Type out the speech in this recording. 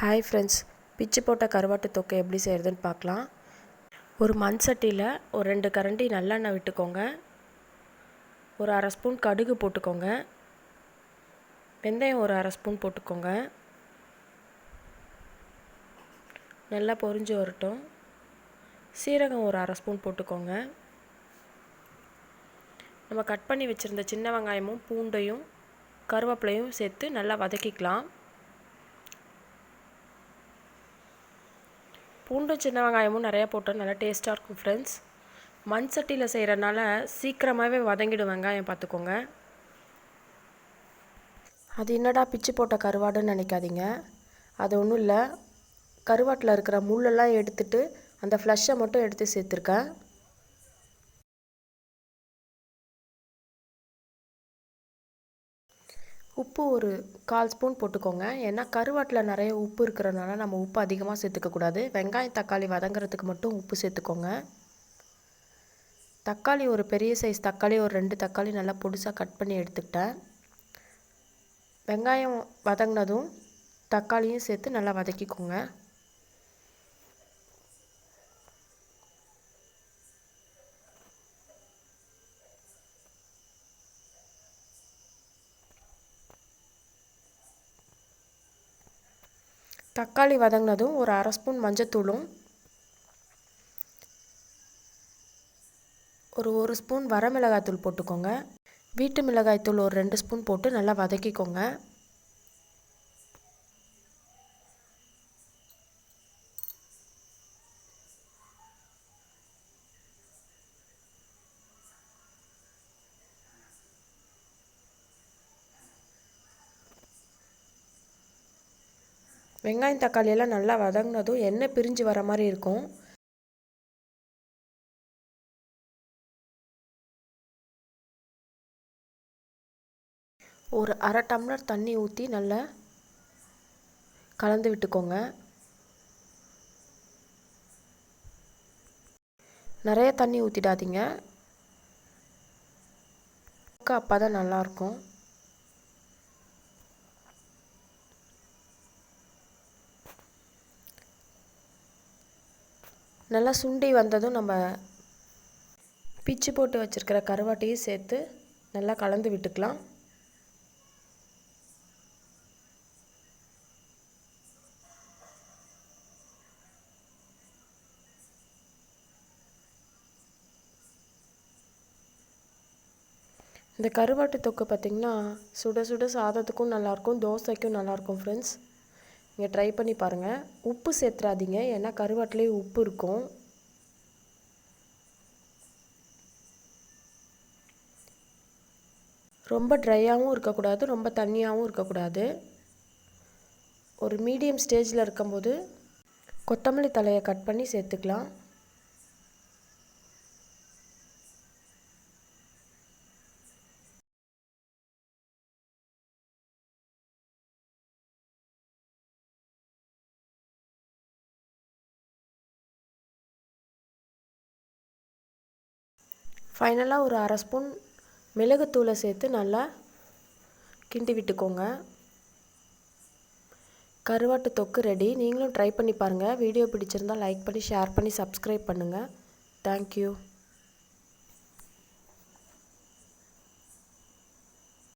Hi friends பிச்சு போட்ட கருவாட்டு தொக்கை எப்படி செய்கிறதுன்னு பார்க்கலாம். ஒரு மண் சட்டியில் ஒரு ரெண்டு கரண்டி நல்லெண்ணெய் விட்டுக்கோங்க. ஒரு அரை ஸ்பூன் கடுகு போட்டுக்கோங்க. வெந்தயம் ஒரு அரை ஸ்பூன் போட்டுக்கோங்க. நல்லா பொரிஞ்சு வரட்டும். சீரகம் ஒரு அரை ஸ்பூன் போட்டுக்கோங்க. நம்ம கட் பண்ணி வச்சுருந்த சின்ன வெங்காயமும் பூண்டையும் கருவேப்பிலையும் சேர்த்து நல்லா வதக்கிக்கலாம். பூண்டும் சின்ன வெங்காயமும் நிறையா போட்டால் நல்லா டேஸ்ட்டாக இருக்கும் ஃப்ரெண்ட்ஸ் மண் சட்டியில் செய்கிறனால சீக்கிரமாகவே வதங்கிடும் வெங்காயம் பார்த்துக்கோங்க. அது என்னடா பிச்சு போட்ட கருவாடுன்னு நினைக்காதீங்க. அது ஒன்றும் இல்லை. கருவாட்டில் இருக்கிற முள்ளெல்லாம் எடுத்துட்டு அந்த ஃப்ளஷை மட்டும் எடுத்து சேர்த்துருக்கேன். உப்பு ஒரு கால் ஸ்பூன் போட்டுக்கோங்க. ஏன்னா கருவாட்டில் நிறைய உப்பு இருக்கிறனால நம்ம உப்பு அதிகமாக சேர்த்துக்கக்கூடாது வெங்காயம் தக்காளி வதங்குறதுக்கு மட்டும் உப்பு சேர்த்துக்கோங்க. தக்காளி ஒரு பெரிய சைஸ் தக்காளி ஒரு ரெண்டு தக்காளி நல்லா பொடிசாக கட் பண்ணி எடுத்துக்கிட்டேன். வெங்காயம் வதங்கினதும் தக்காளியும் சேர்த்து நல்லா வதக்கிக்கோங்க. தக்காளி வதங்கினதும் ஒரு அரை ஸ்பூன் மஞ்சத்தூளும் ஒரு ஒரு ஸ்பூன் வரமிளகாய்த்தூள் போட்டுக்கோங்க. வீட்டு மிளகாய்த்தூள் ஒரு ரெண்டு ஸ்பூன் போட்டு நல்லா வதக்கிக்கோங்க. வெங்காயம் தக்காளி எல்லாம் நல்லா வதங்கினதும் எண்ணெய் பிரிஞ்சு வர மாதிரி இருக்கும். ஒரு அரை டம்ளர் தண்ணி ஊற்றி நல்லா கலந்து விட்டுக்கோங்க. நிறைய தண்ணி ஊற்றிடாதீங்க அப்போ தான் நல்லாயிருக்கும் நல்லா சுண்டி வந்ததும் நம்ம பிச்சு போட்டு வச்சுருக்கிற கருவாட்டையும் சேர்த்து நல்லா கலந்து விட்டுக்கலாம். இந்த கருவாட்டு தொக்கு பார்த்திங்கன்னா சுட சுட சாதத்துக்கும் நல்லாயிருக்கும் தோசைக்கும் நல்லாயிருக்கும் ஃப்ரெண்ட்ஸ் நீங்கள் ட்ரை பண்ணி பாருங்கள் உப்பு சேர்த்துறாதீங்க ஏன்னா கருவாட்டிலே உப்பு இருக்கும். ரொம்ப ட்ரையாகவும் இருக்கக்கூடாது. ரொம்ப தண்ணியாகவும் இருக்கக்கூடாது. ஒரு மீடியம் ஸ்டேஜில் இருக்கும்போது கொத்தமல்லி தலையை கட் பண்ணி சேர்த்துக்கலாம் ஃபைனலாக ஒரு அரை ஸ்பூன் மிளகுத்தூளை சேர்த்து நல்லா கிண்டி விட்டுக்கோங்க. கருவாட்டு தொக்கு ரெடி நீங்களும் ட்ரை பண்ணி பாருங்கள் வீடியோ பிடிச்சிருந்தால் லைக் பண்ணி ஷேர் பண்ணி சப்ஸ்கிரைப் பண்ணுங்கள் தேங்க்யூ